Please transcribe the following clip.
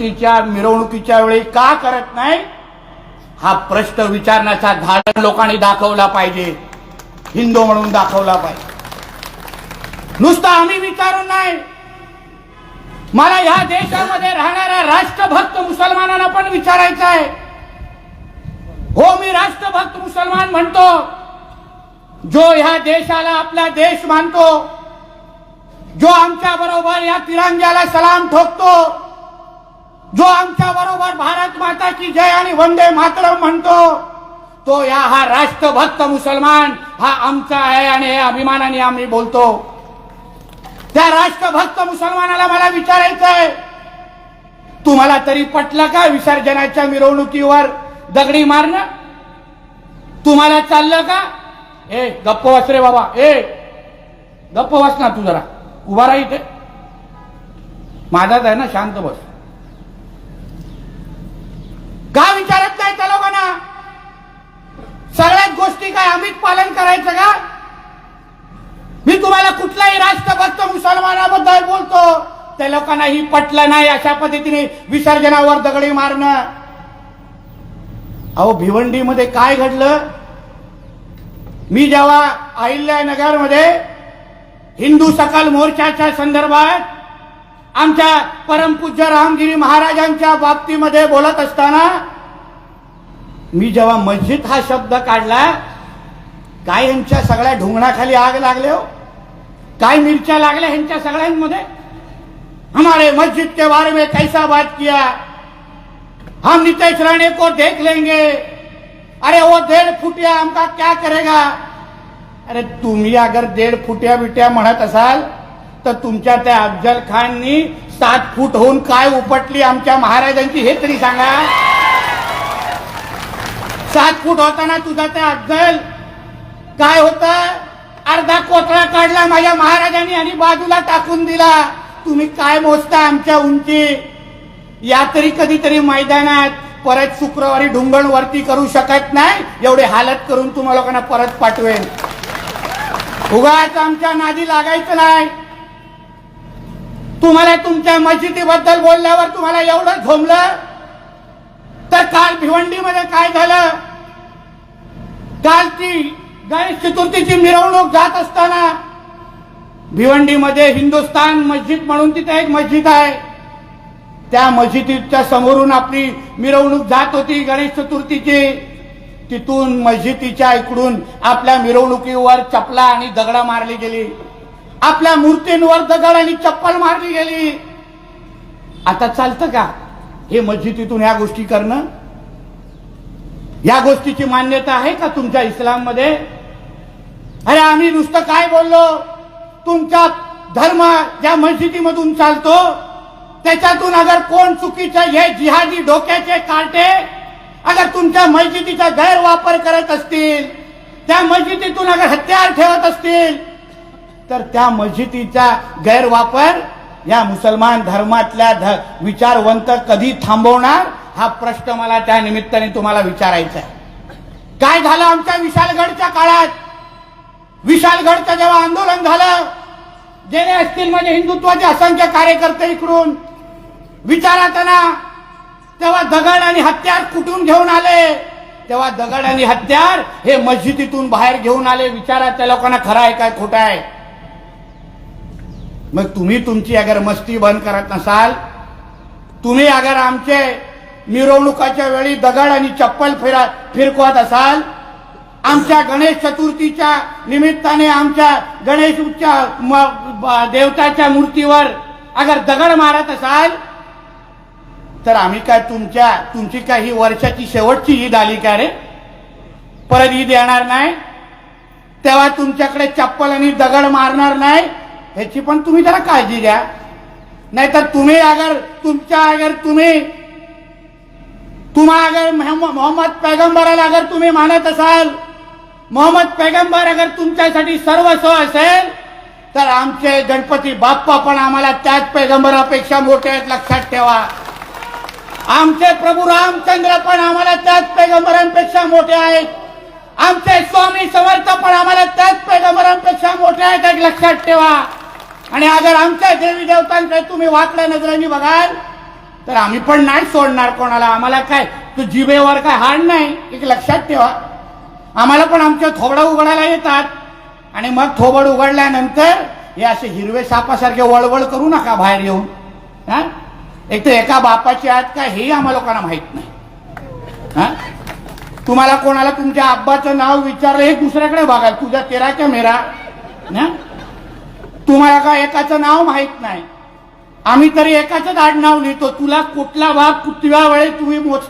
चतुर्थीच्या मिरवणुकीच्या वेळी का करत नाही? हा प्रश्न विचारण्याचा धाड लोकांनी दाखवला पाहिजे. हिंदू म्हणून दाखवला पाहिजे. नुसतं आम्ही विचारून नाही. मला या देशामध्ये राहणाऱ्या राष्ट्रभक्त मुसलमानांना पण विचारायचं आहे. हो मी राष्ट्रभक्त मुसलमान म्हणतो. जो ह्या देशाला आपला देश मानतो जो आमच्या बरोबर या तिरंग्याला सलाम ठोकतो जो आमच्या बरोबर भारत माताची जय आणि वंदे मातरम म्हणतो तो या हा राष्ट्रभक्त मुसलमान हा आमचा आहे आणि हे अभिमानाने आम्ही बोलतो. त्या राष्ट्रभक्त मुसलमानाला मला विचारायचं आहे तुम्हाला तरी पटलं का विसर्जनाच्या मिरवणुकीवर दगडी मारणं? तुम्हाला चाललं का? ए गप्प वाच रे बाबा ए गप्प वाच ना तू जरा उभा राहा इथे. माझाच आहे ना शांत बस का विचारत नाही त्या लोकांना सगळ्याच गोष्टी काय आम्हीच पालन करायचं का? मी तुम्हाला कुठलाही राष्ट्रभक्त मुसलमानाबद्दल बोलतो. त्या लोकांना ही पटलं नाही अशा पद्धतीने विसर्जनावर दगडी मारणं. अहो भिवंडीमध्ये काय घडलं? मी जेव्हा अहिल्यानगरमध्ये हिंदू सकल मोर्चाच्या संदर्भात आमच्या परमपूज्य रामगिरी महाराजांच्या बाबतीमध्ये बोलत असताना मी जेव्हा मस्जिद हा शब्द काढला काय यांच्या सगळ्या ढोंगणाखाली आग लागले हो? काय मिरच्या लागल्या ह्यांच्या सगळ्यांमध्ये? हमारे मस्जिद के बारे में कैसा बात किया? हम नीतीश राणे को देख लेंगे। अरे वो देड फुटिया हमका क्या करेगा? अरे तुम्ही अगर देड फुट्या बिट्या म्हणत असाल तर तुमच्या त्या अफजल खाननी सात फूट होऊन काय उपटली आमच्या महाराजांची हे तरी सांगा. सात फूट होताना तुझा त्या अफजल काय होत? अर्धा कोथळा काढला माझ्या महाराजांनी आणि बाजूला टाकून दिला. तुम्ही काय मोजता आमच्या उंची? या तरी कधीतरी मैदानात परत शुक्रवारी ढुंगण वरती करू शकत नाही. एवढे हालत करून तुम्हा लोकांना परत पाठवेल उगाच आमच्या नादी लागायचं नाही. तुम्हाला तुमच्या मस्जिदीबद्दल बोलल्यावर तुम्हाला एवढं झोमलं? तर काल भिवंडीमध्ये काय झालं? काल ती गणेश चतुर्थीची मिरवणूक जात असताना भिवंडीमध्ये हिंदुस्तान मस्जिद म्हणून तिथे एक मस्जिद आहे. त्या मस्जिदीच्या समोरून आपली मिरवणूक जात होती गणेश चतुर्थीची. तिथून मस्जिदीच्या इकडून आपल्या मिरवणुकीवर चपला आणि दगडा मारली गेली. आपल्या मूर्तींवर दगड आणि चप्पल मारली गेली. आता चालतं का हे मस्जिदीतून ह्या गोष्टी करणं? या गोष्टीची मान्यता आहे का तुमच्या इस्लाममध्ये? अरे आम्ही नुसतं काय बोललो? तुमचा धर्म ज्या मस्जिदीमधून चालतो त्याच्यातून अगर कोण चुकीचं हे जिहादी डोक्याचे कार्टे अगर तुमच्या मस्जिदीचा गैरवापर करत असतील त्या मस्जिदीतून अगर हत्यार ठेवत असतील तर त्या मस्जिदीचा गैरवापर या मुसलमान धर्मातल्या ध- विचारवंत कधी थांबवणार? हा प्रश्न मला त्या निमित्ताने तुम्हाला विचारायचा आहे. काय झालं आमच्या विशालगडच्या काळात? विशालगडचं जेव्हा आंदोलन झालं गेले असतील म्हणजे हिंदुत्वाचे असंख्य कार्यकर्ते इकडून विचारात ना तेव्हा दगड आणि हत्यार कुठून घेऊन आले? तेव्हा दगड आणि हत्यार हे मस्जिदीतून बाहेर घेऊन आले. विचारा त्या लोकांना खरं आहे काय खोटं आहे? मग तुम्ही तुमची अगर मस्ती बंद करत नसाल तुम्ही अगर आमचे मिरवणुकाच्या वेळी दगड आणि चप्पल फिरा फिरकवत असाल आमच्या गणेश चतुर्थीच्या निमित्ताने आमच्या गणेश देवताच्या मूर्तीवर अगर दगड मारत असाल तर आम्ही काय तुमच्या तुमची काय ही वर्षाची शेवटची ईद आली का रे? परत ईद येणार नाही तेव्हा तुमच्याकडे चप्पल आणि दगड मारणार नाही ह्याची पण तुम्ही जरा काळजी घ्या. नाहीतर तुम्ही अगर तुमच्या अगर तुम्ही तुम्हा अगर मोहम्मद पैगंबराला अगर तुम्ही मानत असाल मोहम्मद पैगंबर अगर तुमच्यासाठी सर्वस्व असेल तर आमचे गणपती बाप्पा पण आम्हाला त्याच पैगंबरापेक्षा मोठे आहेत लक्षात ठेवा. आमचे प्रभू रामचंद्र पण आम्हाला त्याच पैगंबरांपेक्षा मोठे आहेत. आमचे स्वामी समर्थ पण आम्हाला त्याच पैगंबरांपेक्षा मोठे आहेत एक लक्षात ठेवा. आणि अगर आमच्या देवी देवतांकडे तुम्ही वाकड्या नजरांनी बघाल तर आम्ही पण नाही सोडणार कोणाला. आम्हाला काय तू जिभेवर काय हाड नाही एक लक्षात ठेवा. आम्हाला पण आमच्या थोबडं उघडायला येतात. आणि मग थोबड उघडल्यानंतर हे असे हिरवे सापासारखे वळवळ करू नका बाहेर येऊन. हा? एक तर एका बापाची आत का हेही आम्हा लोकांना माहीत नाही. हा? तुम्हाला कोणाला तुमच्या आब्बाचं नाव विचारलं हे दुसऱ्याकडे बघा तुझ्या तेराच्या मेरा. ना तुम्हाला का एकाचं नाव माहीत नाही. आम्ही तरी एकाच आडनाव लिहितो तुला कुठला भाग कुठल्या वेळेस तुम्ही मोजता?